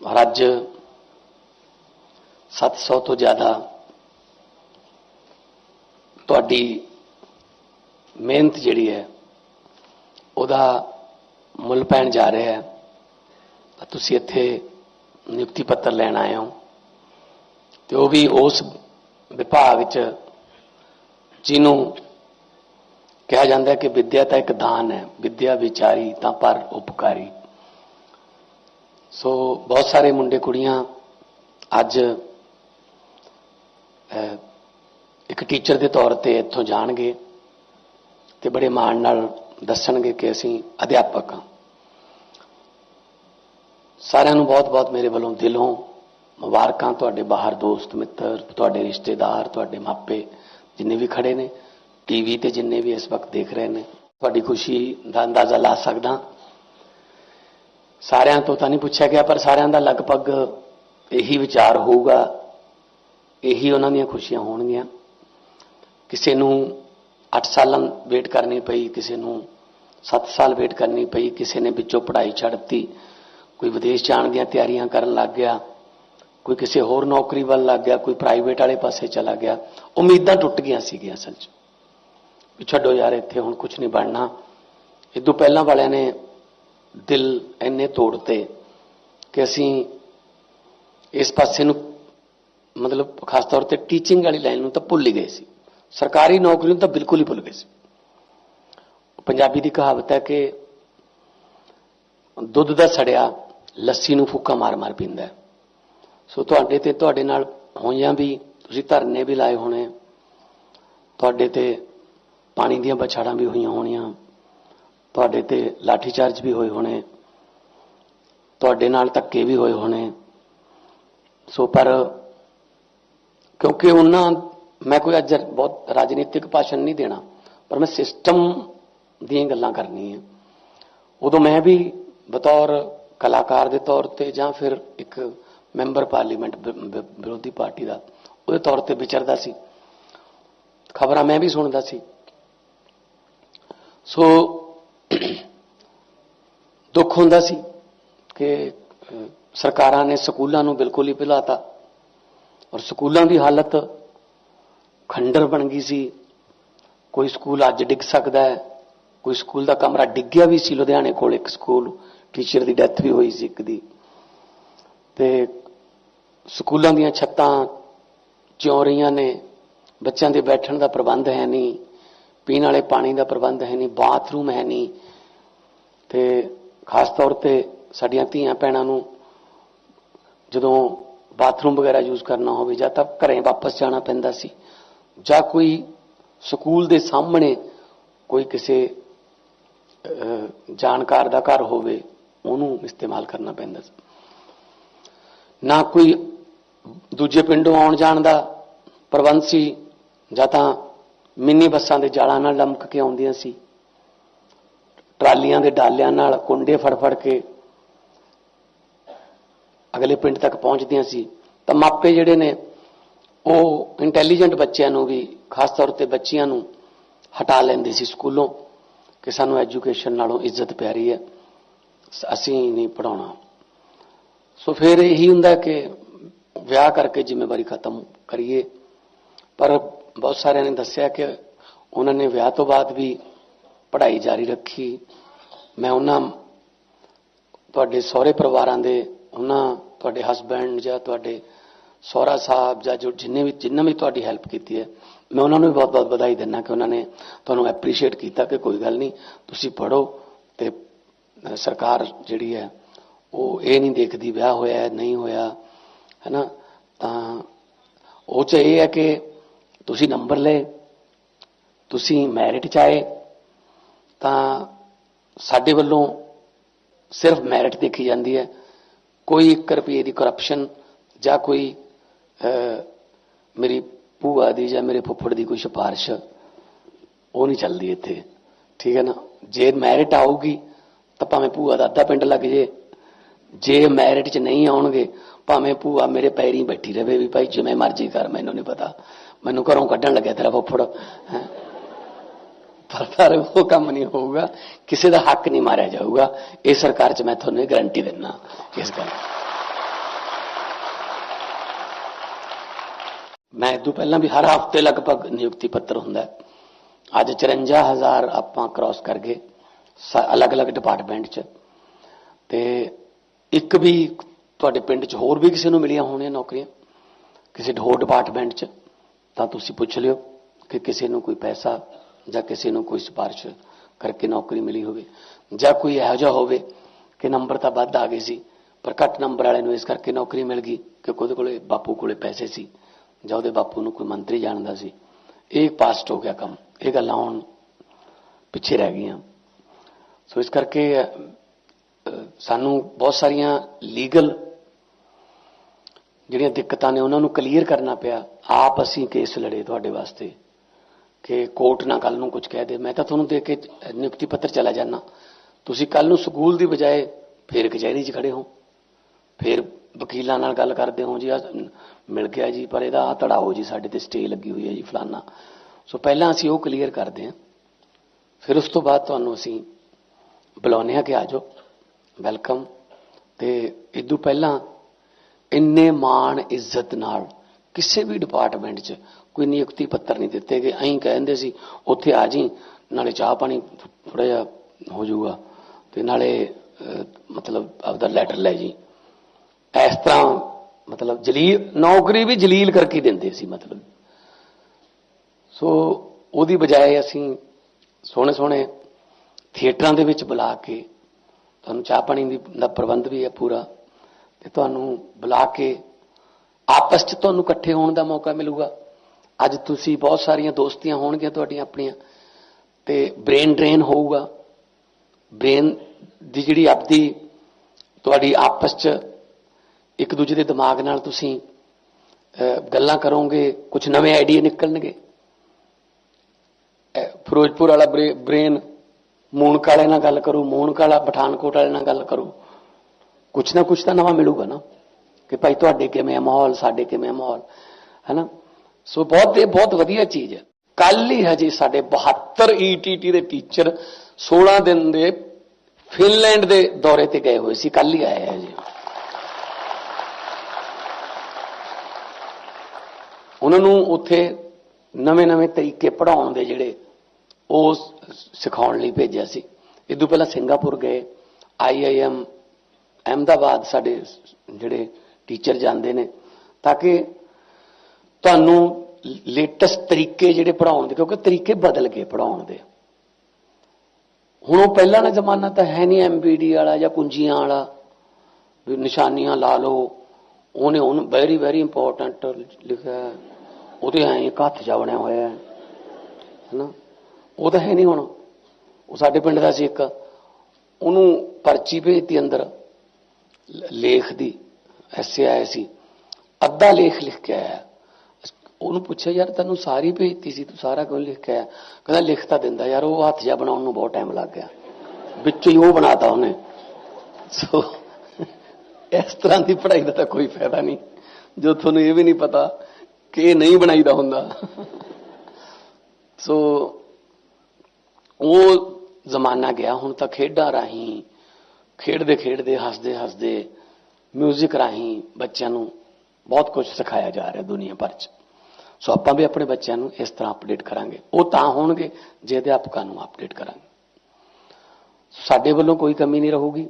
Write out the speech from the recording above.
ਔਰ ਅੱਜ 700 ਤੋਂ ਜ਼ਿਆਦਾ ਤੁਹਾਡੀ ਮਿਹਨਤ ਜਿਹੜੀ ਹੈ, ਉਹਦਾ ਮੁੱਲ ਪੈਣ ਜਾ ਰਿਹਾ ਹੈ। ਤੁਸੀਂ ਇੱਥੇ ਨਿਯੁਕਤੀ ਪੱਤਰ ਲੈਣ ਆਏ ਹੋ ਤੇ ਉਹ ਵੀ ਉਸ ਵਿਭਾਗ ਵਿੱਚ ਜਿਹਨੂੰ ਕਿਹਾ ਜਾਂਦਾ ਕਿ ਵਿਦਿਆ ਤਾਂ ਇੱਕ ਦਾਨ ਹੈ, ਵਿਦਿਆ ਵਿਚਾਰੀ ਤਾਂ ਪਰ ਉਪਕਾਰੀ। ਸੋ ਬਹੁਤ ਸਾਰੇ ਮੁੰਡੇ ਕੁੜੀਆਂ ਅੱਜ ਇੱਕ ਟੀਚਰ ਦੇ ਤੌਰ ਤੇ ਇੱਥੋਂ ਜਾਣਗੇ ਤੇ ਬੜੇ ਮਾਣ ਨਾਲ ਦੱਸਣਗੇ ਕਿ ਅਸੀਂ ਅਧਿਆਪਕ ਹਾਂ। ਸਾਰਿਆਂ ਨੂੰ ਬਹੁਤ-ਬਹੁਤ ਮੇਰੇ ਵੱਲੋਂ ਦਿਲੋਂ ਮੁਬਾਰਕਾਂ, ਤੁਹਾਡੇ ਬਾਹਰ ਦੋਸਤ, ਮਿੱਤਰ, ਤੁਹਾਡੇ ਰਿਸ਼ਤੇਦਾਰ, ਤੁਹਾਡੇ ਮਾਪੇ ਜਿੰਨੇ ਵੀ ਖੜੇ ਨੇ, ਟੀਵੀ ਤੇ ਜਿੰਨੇ ਵੀ ਇਸ ਵਕਤ ਦੇਖ ਰਹੇ ਨੇ, ਤੁਹਾਡੀ ਖੁਸ਼ੀ ਦਾ ਅੰਦਾਜ਼ਾ ਲਾ ਸਕਦਾ। ਸਾਰਿਆਂ ਤੋਂ ਤਾਂ ਨਹੀਂ ਪੁੱਛਿਆ ਗਿਆ, ਪਰ ਸਾਰਿਆਂ ਦਾ ਲਗਭਗ ਇਹੀ ਵਿਚਾਰ ਹੋਊਗਾ। ਇਹੀ ਉਹਨਾਂ ਦੀਆਂ ਖੁਸ਼ੀਆਂ ਹੋਣਗੀਆਂ। ਕਿਸੇ ਨੂੰ 8 ਸਾਲਾਂ ਵੇਟ ਕਰਨੀ ਪਈ, ਕਿਸੇ ਨੂੰ 7 ਸਾਲ ਵੇਟ ਕਰਨੀ ਪਈ, ਕਿਸੇ ਨੇ ਵਿੱਚੋਂ ਪੜ੍ਹਾਈ ਛੱਡਤੀ ਕੋਈ ਵਿਦੇਸ਼ ਜਾਣ ਦੀਆਂ ਤਿਆਰੀਆਂ ਕਰਨ ਲੱਗ ਗਿਆ, ਕੋਈ ਕਿਸੇ ਹੋਰ ਨੌਕਰੀ ਵੱਲ ਲੱਗ ਗਿਆ, ਕੋਈ ਪ੍ਰਾਈਵੇਟ ਵਾਲੇ ਪਾਸੇ ਚਲਾ ਗਿਆ। ਉਮੀਦਾਂ ਟੁੱਟ ਗਈਆਂ ਸੀਗੀਆਂ ਅਸਲ 'ਚ। ਵੀ ਛੱਡੋ ਯਾਰ, ਇੱਥੇ ਹੁਣ ਕੁਝ ਨਹੀਂ ਬਣਨਾ। ਇਦੋਂ ਪਹਿਲਾਂ ਵਾਲਿਆਂ ਨੇ ਦਿਲ ਇੰਨੇ ਤੋੜਤੇ ਕਿ ਅਸੀਂ ਇਸ ਪਾਸੇ ਨੂੰ ਮਤਲਬ ਖਾਸ ਤੌਰ ਤੇ ਟੀਚਿੰਗ ਵਾਲੀ ਲਾਈਨ ਨੂੰ ਤਾਂ ਭੁੱਲ ਹੀ ਗਏ ਸੀ। ਸਰਕਾਰੀ ਨੌਕਰੀ ਨੂੰ ਤਾਂ ਬਿਲਕੁਲ ਹੀ ਭੁੱਲ ਗਏ ਸੀ। ਪੰਜਾਬੀ ਦੀ ਕਹਾਵਤ ਹੈ ਕਿ ਦੁੱਧ ਦਾ ਸੜਿਆ ਲੱਸੀ ਨੂੰ ਫੂਕਾ ਮਾਰ-ਮਾਰ ਪੀਂਦਾ ਸੋ ਤੁਹਾਡੇ ਤੇ ਤੁਹਾਡੇ ਨਾਲ ਹੋਈਆਂ ਵੀ, ਤੁਸੀਂ ਧਰਨੇ ਵੀ ਲਾਏ ਹੋਣੇ, ਤੁਹਾਡੇ ਤੇ ਪਾਣੀ ਦੀਆਂ ਬਛਾੜਾਂ ਵੀ ਹੋਈਆਂ ਹੋਣੀਆਂ ਤੁਹਾਡੇ ਤੇ ਲਾਠੀਚਾਰਜ ਵੀ ਹੋਏ ਹੋਣੇ, ਤੁਹਾਡੇ ਨਾਲ ਧੱਕੇ ਵੀ ਹੋਏ ਹੋਣੇ। ਸੋ ਪਰ ਕਿਉਂਕਿ ਉਹਨਾਂ, ਮੈਂ ਕੋਈ ਅੱਜ ਬਹੁਤ ਰਾਜਨੀਤਿਕ ਭਾਸ਼ਣ ਨਹੀਂ ਦੇਣਾ, ਪਰ ਮੈਂ ਸਿਸਟਮ ਦੀਆਂ ਗੱਲਾਂ ਕਰਨੀ ਹੈ ਉਦੋਂ ਮੈਂ ਵੀ ਬਤੌਰ ਕਲਾਕਾਰ ਦੇ ਤੌਰ ਤੇ ਜਾਂ ਫਿਰ ਇੱਕ ਮੈਂਬਰ ਪਾਰਲੀਮੈਂਟ ਵਿਰੋਧੀ ਪਾਰਟੀ ਦਾ, ਉਹਦੇ ਤੌਰ ਤੇ ਵਿਚਰਦਾ ਸੀ। ਖਬਰਾਂ ਮੈਂ ਵੀ ਸੁਣਦਾ ਸੀ। ਸੋ ਦੁੱਖ ਹੁੰਦਾ ਸੀ ਕਿ ਸਰਕਾਰਾਂ ਨੇ ਸਕੂਲਾਂ ਨੂੰ ਬਿਲਕੁਲ ਹੀ ਭੁਲਾਤਾ। ਔਰ ਸਕੂਲਾਂ ਦੀ ਹਾਲਤ ਖੰਡਰ ਬਣ ਗਈ ਸੀ। ਕੋਈ ਸਕੂਲ ਅੱਜ ਡਿੱਗ ਸਕਦਾ ਹੈ, ਕੋਈ ਸਕੂਲ ਦਾ ਕਮਰਾ ਡਿੱਗਿਆ ਵੀ ਸੀ। ਲੁਧਿਆਣੇ ਕੋਲ ਇੱਕ ਸਕੂਲ, ਟੀਚਰ ਦੀ ਡੈਥ ਵੀ ਹੋਈ ਸੀ ਇੱਕ ਦੀ। ਤੇ ਸਕੂਲਾਂ ਦੀਆਂ ਛੱਤਾਂ ਚਿਉ ਰਹੀਆਂ ਨੇ। ਬੱਚਿਆਂ ਦੇ ਬੈਠਣ ਦਾ ਪ੍ਰਬੰਧ ਹੈ ਨਹੀਂ। ਪੀਣ ਵਾਲੇ ਪਾਣੀ ਦਾ ਪ੍ਰਬੰਧ ਹੈ ਨਹੀਂ। ਬਾਥਰੂਮ ਹੈ ਨਹੀਂ। ਤੇ ਖਾਸ ਤੌਰ ਤੇ ਸਾਡੀਆਂ ਧੀਆਂ ਭੈਣਾਂ ਨੂੰ ਜਦੋਂ ਬਾਥਰੂਮ ਵਗੈਰਾ ਯੂਜ਼ ਕਰਨਾ ਹੋਵੇ ਜਾਂ ਤਾਂ ਘਰੇ ਵਾਪਸ ਜਾਣਾ ਪੈਂਦਾ ਸੀ ਜਾਂ ਕੋਈ ਸਕੂਲ ਦੇ ਸਾਹਮਣੇ ਕੋਈ ਕਿਸੇ ਜਾਣਕਾਰ ਦਾ ਘਰ ਹੋਵੇ, ਉਹਨੂੰ ਇਸਤੇਮਾਲ ਕਰਨਾ ਪੈਂਦਾ ਸੀ। ਨਾ ਕੋਈ ਦੂਜੇ ਪਿੰਡੋਂ ਆਉਣ ਜਾਣ ਦਾ ਪ੍ਰਬੰਧ ਸੀ ਜਾਂ ਤਾਂ ਮਿੰਨੀ ਬੱਸਾਂ ਦੇ ਜਾਲਾਂ ਨਾਲ ਲੰਮਕ ਕੇ ਆਉਂਦੀਆਂ ਸੀ। ਟਰਾਲੀਆਂ ਦੇ ਡਾਲਿਆਂ ਨਾਲ ਕੁੰਡੇ ਫੜ ਫੜ ਕੇ ਅਗਲੇ ਪਿੰਡ ਤੱਕ ਪਹੁੰਚਦੀਆਂ ਸੀ। ਤਾਂ ਮਾਪੇ ਜਿਹੜੇ ਨੇ, ਉਹ ਇੰਟੈਲੀਜੈਂਟ ਬੱਚਿਆਂ ਨੂੰ ਵੀ ਖਾਸ ਤੌਰ ਤੇ ਬੱਚੀਆਂ ਨੂੰ ਹਟਾ ਲੈਂਦੇ ਸੀ ਸਕੂਲੋਂ ਕਿ ਸਾਨੂੰ ਐਜੂਕੇਸ਼ਨ ਨਾਲੋਂ ਇੱਜ਼ਤ ਪਿਆਰੀ ਹੈ। ਅਸੀਂ ਨਹੀਂ ਪੜਾਉਣਾ ਸੋ ਫਿਰ ਇਹੀ ਹੁੰਦਾ ਕਿ ਵਿਆਹ ਕਰਕੇ ਜ਼ਿੰਮੇਵਾਰੀ ਖਤਮ ਕਰੀਏ। ਪਰ ਬਹੁਤ ਸਾਰਿਆਂ ਨੇ ਦੱਸਿਆ ਕਿ ਉਹਨਾਂ ਨੇ ਵਿਆਹ ਤੋਂ ਬਾਅਦ ਵੀ ਪੜ੍ਹਾਈ ਜਾਰੀ ਰੱਖੀ। ਮੈਂ ਉਹਨਾਂ ਤੁਹਾਡੇ ਸਹੁਰੇ ਪਰਿਵਾਰਾਂ ਦੇ, ਉਹਨਾਂ ਤੁਹਾਡੇ ਹਸਬੈਂਡ ਜਾਂ ਤੁਹਾਡੇ ਸਹੁਰਾ ਸਾਹਿਬ ਜਾਂ ਜੋ ਜਿੰਨੇ ਵੀ, ਜਿੰਨਾ ਵੀ ਤੁਹਾਡੀ ਹੈਲਪ ਕੀਤੀ ਹੈ, ਮੈਂ ਉਹਨਾਂ ਨੂੰ ਵੀ ਬਹੁਤ-ਬਹੁਤ ਵਧਾਈ ਦਿੰਦਾ ਕਿ ਉਹਨਾਂ ਨੇ ਤੁਹਾਨੂੰ ਐਪਰੀਸ਼ੀਏਟ ਕੀਤਾ ਕਿ ਕੋਈ ਗੱਲ ਨਹੀਂ, ਤੁਸੀਂ ਪੜੋ ਤੇ ਸਰਕਾਰ ਜਿਹੜੀ ਹੈ, ਉਹ ਇਹ ਨਹੀਂ ਦੇਖਦੀ ਵਿਆਹ ਹੋਇਆ ਹੈ, ਨਹੀਂ ਹੋਇਆ, ਹੈਨਾ? ਤਾਂ ਉਹ ਚ ਇਹ ਹੈ ਕਿ ਤੁਸੀਂ ਨੰਬਰ ਲਏ, ਤੁਸੀਂ ਮੈਰਿਟ ਚ ਆਏ ਤਾਂ ਸਾਡੇ ਵੱਲੋਂ ਸਿਰਫ ਮੈਰਿਟ ਦੇਖੀ ਜਾਂਦੀ ਹੈ। ਕੋਈ 1 ਰੁਪਏ ਦੀ ਕਰਪਸ਼ਨ ਜਾਂ ਕੋਈ ਮੇਰੀ ਭੂਆ ਦੀ ਜਾਂ ਮੇਰੇ ਫੁੱਫੜ ਦੀ ਕੋਈ ਸਿਫਾਰਿਸ਼, ਉਹ ਨਹੀਂ ਚੱਲਦੀ ਇੱਥੇ। ਠੀਕ ਹੈ ਨਾ? ਜੇ ਮੈਰਿਟ ਆਊਗੀ, ਤਾਂ ਭਾਵੇਂ ਭੂਆ ਦਾ ਅੱਧਾ ਪਿੰਡ ਲੱਗ ਜੇ। ਜੇ ਮੈਰਿਟ 'ਚ ਨਹੀਂ ਆਉਣਗੇ, ਭਾਵੇਂ ਭੂਆ ਮੇਰੇ ਪੈਰੀ ਬੈਠੀ ਰਵੇ ਵੀ ਭਾਈ ਜਿਵੇਂ ਮਰਜ਼ੀ ਕਰ, ਮੈਨੂੰ ਨਹੀਂ ਪਤਾ। ਮੈਨੂੰ ਘਰੋਂ ਕੱਢਣ ਲੱਗਿਆ ਤੇਰਾ ਫੁੱਫੜ, ਹੈਂ। ਪਰ ਉਹ ਕੰਮ ਨਹੀਂ ਹੋਊਗਾ। ਕਿਸੇ ਦਾ ਹੱਕ ਨਹੀਂ ਮਾਰਿਆ ਜਾਊਗਾ। ਇਹ ਸਰਕਾਰ 'ਚ ਮੈਂ ਤੁਹਾਨੂੰ ਇਹ ਗਾਰੰਟੀ ਦਿੰਦਾ ਇਸ ਗੱਲ ਮੈਂ ਤੋਂ ਪਹਿਲਾਂ ਵੀ ਹਰ ਹਫ਼ਤੇ ਲਗਭਗ ਨਿਯੁਕਤੀ ਪੱਤਰ ਹੁੰਦਾ ਅੱਜ 54000 ਆਪਾਂ ਕ੍ਰਾਸ ਕਰ ਗਏ ਅਲੱਗ-ਅਲੱਗ ਡਿਪਾਰਟਮੈਂਟ 'ਚ। ਤੇ ਇੱਕ ਵੀ ਤੁਹਾਡੇ ਪਿੰਡ 'ਚ ਹੋਰ ਵੀ ਕਿਸੇ ਨੂੰ ਮਿਲੀਆਂ ਹੋਣੀਆਂ ਨੌਕਰੀਆਂ, ਕਿਸੇ ਹੋਰ ਡਿਪਾਰਟਮੈਂਟ 'ਚ, ਤਾਂ ਤੁਸੀਂ ਪੁੱਛ ਲਿਓ ਕਿ ਕਿਸੇ ਨੂੰ ਕੋਈ ਪੈਸਾ ਜਾਂ ਕਿਸੇ ਨੂੰ ਕੋਈ ਸਿਫਾਰਿਸ਼ ਕਰਕੇ ਨੌਕਰੀ ਮਿਲੀ ਹੋਵੇ, ਜਾਂ ਕੋਈ ਇਹੋ ਜਿਹਾ ਹੋਵੇ ਕਿ ਨੰਬਰ ਤਾਂ ਵੱਧ ਆ ਗਏ ਸੀ, ਪਰ ਘੱਟ ਨੰਬਰ ਵਾਲੇ ਨੂੰ ਇਸ ਕਰਕੇ ਨੌਕਰੀ ਮਿਲ ਗਈ ਕਿ ਉਹਦੇ ਕੋਲੇ, ਬਾਪੂ ਕੋਲੇ ਪੈਸੇ ਸੀ, ਜਾਂ ਉਹਦੇ ਬਾਪੂ ਨੂੰ ਕੋਈ ਮੰਤਰੀ ਜਾਣਦਾ ਸੀ। ਇਹ ਪਾਸਟ ਹੋ ਗਿਆ ਕੰਮ। ਇਹ ਗੱਲਾਂ ਹੁਣ ਪਿੱਛੇ ਰਹਿ ਗਈਆਂ। ਸੋ ਇਸ ਕਰਕੇ ਸਾਨੂੰ ਬਹੁਤ ਸਾਰੀਆਂ ਲੀਗਲ ਜਿਹੜੀਆਂ ਦਿੱਕਤਾਂ ਨੇ, ਉਹਨਾਂ ਨੂੰ ਕਲੀਅਰ ਕਰਨਾ ਪਿਆ। ਆਪ ਅਸੀਂ ਕੇਸ ਲੜੇ ਤੁਹਾਡੇ ਵਾਸਤੇ। ਕਿ ਕੋਰਟ ਨਾ ਕੱਲ ਨੂੰ ਕੁਝ ਕਹਿ ਦੇ। ਮੈਂ ਤਾਂ ਤੁਹਾਨੂੰ ਦੇ ਕੇ ਨਿਯੁਕਤੀ ਪੱਤਰ ਚਲਾ ਜਾਣਾ ਤੁਸੀਂ ਕੱਲ ਨੂੰ ਸਕੂਲ ਦੀ ਬਜਾਏ ਫੇਰ ਕਚਹਿਰੀ 'ਚ ਖੜੇ ਹੋ। ਫਿਰ ਵਕੀਲਾਂ ਨਾਲ ਗੱਲ ਕਰਦੇ ਹੋ, ਜੀ ਮਿਲ ਗਿਆ ਜੀ, ਪਰ ਇਹਦਾ ਆਹ ਤੜਾਓ ਜੀ, ਸਾਡੇ ਤੇ ਸਟੇ ਲੱਗੀ ਹੋਈ ਹੈ ਜੀ ਫਲਾਨਾ। ਸੋ ਪਹਿਲਾਂ ਅਸੀਂ ਉਹ ਕਲੀਅਰ ਕਰਦੇ ਹਾਂ। ਫਿਰ ਉਸ ਤੋਂ ਬਾਅਦ ਤੁਹਾਨੂੰ ਅਸੀਂ ਬੁਲਾਉਂਦੇ ਹਾਂ ਕਿ ਆ ਜਾਓ। ਵੈਲਕਮ। ਤੇ ਇਦੋਂ ਪਹਿਲਾਂ ਇੰਨੇ ਮਾਣ ਇੱਜ਼ਤ ਨਾਲ ਕਿਸੇ ਵੀ ਡਿਪਾਰਟਮੈਂਟ 'ਚ ਕੋਈ ਨਿਯੁਕਤੀ ਪੱਤਰ ਨਹੀਂ ਦਿੱਤੇ ਗਏ। ਐਂ ਕਹਿੰਦੇ ਸੀ, ਉੱਥੇ ਆ ਜੀ ਨਾਲੇ ਚਾਹ ਪਾਣੀ ਥੋੜਾ ਜਿਹਾ ਹੋ ਜਾਊਗਾ ਤੇ ਨਾਲੇ ਮਤਲਬ ਆਪਦਾ ਲੈਟਰ ਲੈ ਜੀ ਇਸ ਤਰ੍ਹਾਂ, ਮਤਲਬ ਜਲੀਲ, ਨੌਕਰੀ ਵੀ ਜਲੀਲ ਕਰਕੇ ਦਿੰਦੇ ਸੀ, ਮਤਲਬ। ਸੋ ਉਹਦੀ ਬਜਾਏ ਅਸੀਂ ਸੋਹਣੇ ਸੋਹਣੇ ਥੀਏਟਰਾਂ ਦੇ ਵਿੱਚ ਬੁਲਾ ਕੇ, ਤੁਹਾਨੂੰ ਚਾਹ ਪਾਣੀ ਦੀ ਦਾ ਪ੍ਰਬੰਧ ਵੀ ਹੈ ਪੂਰਾ, ਤੇ ਤੁਹਾਨੂੰ ਬੁਲਾ ਕੇ ਆਪਸ 'ਚ ਤੁਹਾਨੂੰ ਇਕੱਠੇ ਹੋਣ ਦਾ ਮੌਕਾ ਮਿਲੂਗਾ। ਅੱਜ ਤੁਸੀਂ ਬਹੁਤ ਸਾਰੀਆਂ ਦੋਸਤੀਆਂ ਹੋਣਗੀਆਂ ਤੁਹਾਡੀਆਂ ਆਪਣੀਆਂ, ਤੇ ਬ੍ਰੇਨ ਡਰੇਨ ਹੋਊਗਾ। ਬ੍ਰੇਨ ਦੀ ਜਿਹੜੀ ਆਪਦੀ ਤੁਹਾਡੀ ਆਪਸ 'ਚ ਇੱਕ ਦੂਜੇ ਦੇ ਦਿਮਾਗ ਨਾਲ ਤੁਸੀਂ ਗੱਲਾਂ ਕਰੋਗੇ ਕੁਝ ਨਵੇਂ ਆਈਡੀਆ ਨਿਕਲਣਗੇ। ਫਿਰੋਜ਼ਪੁਰ ਵਾਲਾ ਬ੍ਰੇਨ ਮੂਨਕ ਵਾਲੇ ਨਾਲ ਗੱਲ ਕਰੂ, ਮੂਨਕ ਵਾਲਾ ਪਠਾਨਕੋਟ ਵਾਲੇ ਨਾਲ ਗੱਲ ਕਰੂ। ਕੁਛ ਨਾ ਕੁਛ ਤਾਂ ਨਵਾਂ ਮਿਲੂਗਾ ਨਾ, ਕਿ ਭਾਈ ਤੁਹਾਡੇ ਕਿਵੇਂ ਆ ਮਾਹੌਲ, ਸਾਡੇ ਕਿਵੇਂ ਆ ਮਾਹੌਲ, ਹੈਨਾ? ਸੋ ਬਹੁਤ ਇਹ ਬਹੁਤ ਵਧੀਆ ਚੀਜ਼ ਹੈ। ਕੱਲ ਹੀ ਹਜੇ ਸਾਡੇ 72 ਈਟੀਟੀ ਦੇ ਟੀਚਰ 16 ਦਿਨ ਦੇ ਫਿਨਲੈਂਡ ਦੇ ਦੌਰੇ ਤੇ ਗਏ ਹੋਏ ਸੀ। ਕੱਲ ਹੀ ਆਏ ਆ ਜੀ। ਉਹਨਾਂ ਨੂੰ ਉੱਥੇ ਨਵੇਂ-ਨਵੇਂ ਤਰੀਕੇ ਪੜਾਉਣ ਦੇ ਜਿਹੜੇ ਉਹ ਸਿਖਾਉਣ ਲਈ ਭੇਜਿਆ ਸੀ। ਇਦੋਂ ਪਹਿਲਾਂ ਸਿੰਗਾਪੁਰ ਗਏ। ਆਈਆਈਐਮ ਅਹਿਮਦਾਬਾਦ ਸਾਡੇ ਜਿਹੜੇ ਟੀਚਰ ਜਾਂਦੇ ਨੇ। ਤਾਂ ਕਿ ਤੁਹਾਨੂੰ ਲੇਟੈਸਟ ਤਰੀਕੇ ਜਿਹੜੇ ਪੜਾਉਣ ਦੇ, ਕਿਉਂਕਿ ਤਰੀਕੇ ਬਦਲ ਗਏ ਪੜਾਉਣ ਦੇ। ਹੁਣ ਉਹ ਪਹਿਲਾਂ ਦਾ ਜ਼ਮਾਨਾ ਤਾਂ ਹੈ ਨਹੀਂ ਐਮਬੀਡੀ ਵਾਲਾ ਜਾਂ ਕੁੰਜੀਆਂ ਵਾਲਾ, ਵੀ ਨਿਸ਼ਾਨੀਆਂ ਲਾ ਲਓ। ਉਹਨੇ ਉਹਨੂੰ ਵੈਰੀ ਵੈਰੀ ਇੰਪੋਰਟੈਂਟ ਲਿਖਿਆ ਉਹਦੇ ਐਂ ਹੱਥ ਜਾ ਬਣਿਆ ਹੋਇਆ ਹੈ। ਹਨਾ? ਉਹ ਤਾਂ ਹੈ ਨਹੀਂ ਹੁਣ। ਉਹ ਸਾਡੇ ਪਿੰਡ ਦਾ ਸੀ ਇੱਕ। ਉਹਨੂੰ ਪਰਚੀ ਭੇਜਤੀ ਅੰਦਰ ਲੇਖ ਦੀ, ਐਸੇ ਆਇਆ ਸੀ। ਅੱਧਾ ਲੇਖ ਲਿਖ ਕੇ ਆਇਆ ਉਹਨੂੰ ਪੁੱਛਿਆ, ਯਾਰ ਤੈਨੂੰ ਸਾਰੀ ਭੇਜਤੀ ਸੀ, ਤੂੰ ਸਾਰਾ ਕਿਉਂ ਲਿਖ ਕੇ ਆਇਆ ਕਹਿੰਦਾ, ਲਿਖ ਤਾਂ ਦਿੰਦਾ, ਯਾਰ ਉਹ ਹੱਥ ਜਾ ਬਣਾਉਣ ਨੂੰ ਬਹੁਤ ਟਾਈਮ ਲੱਗ ਗਿਆ। ਵਿੱਚ ਹੀ ਉਹ ਬਣਾਤਾ ਉਹਨੇ। ਸੋ ਇਸ ਤਰ੍ਹਾਂ ਦੀ ਪੜ੍ਹਾਈ ਦਾ ਤਾਂ ਕੋਈ ਫਾਇਦਾ ਨਹੀਂ। ਜੋ ਤੁਹਾਨੂੰ ਇਹ ਵੀ ਨਹੀਂ ਪਤਾ ਕਿ ਇਹ ਨਹੀਂ ਬਣਾਈਦਾ ਹੁੰਦਾ। ਸੋ ਉਹ ਜ਼ਮਾਨਾ ਗਿਆ, ਹੁਣ ਤਾਂ ਖੇਡਾਂ ਰਾਹੀਂ, ਖੇਡਦੇ ਖੇਡਦੇ, ਹੱਸਦੇ ਹੱਸਦੇ 뮤직 ਰਾਹੀਂ ਬੱਚਿਆਂ ਨੂੰ ਬਹੁਤ ਕੁਝ ਸਿਖਾਇਆ ਜਾ ਰਿਹਾ ਦੁਨੀਆ ਭਰ 'ਚ। ਸੋ ਆਪਾਂ ਵੀ ਆਪਣੇ ਬੱਚਿਆਂ ਨੂੰ ਇਸ ਤਰ੍ਹਾਂ ਅਪਡੇਟ ਕਰਾਂਗੇ। ਉਹ ਤਾਂ ਹੋਣਗੇ ਜੇ ਅਧਿਆਪਕਾਂ ਨੂੰ ਅਪਡੇਟ ਕਰਾਂਗੇ। ਸਾਡੇ ਵੱਲੋਂ ਕੋਈ ਕਮੀ ਨਹੀਂ ਰਹੂਗੀ।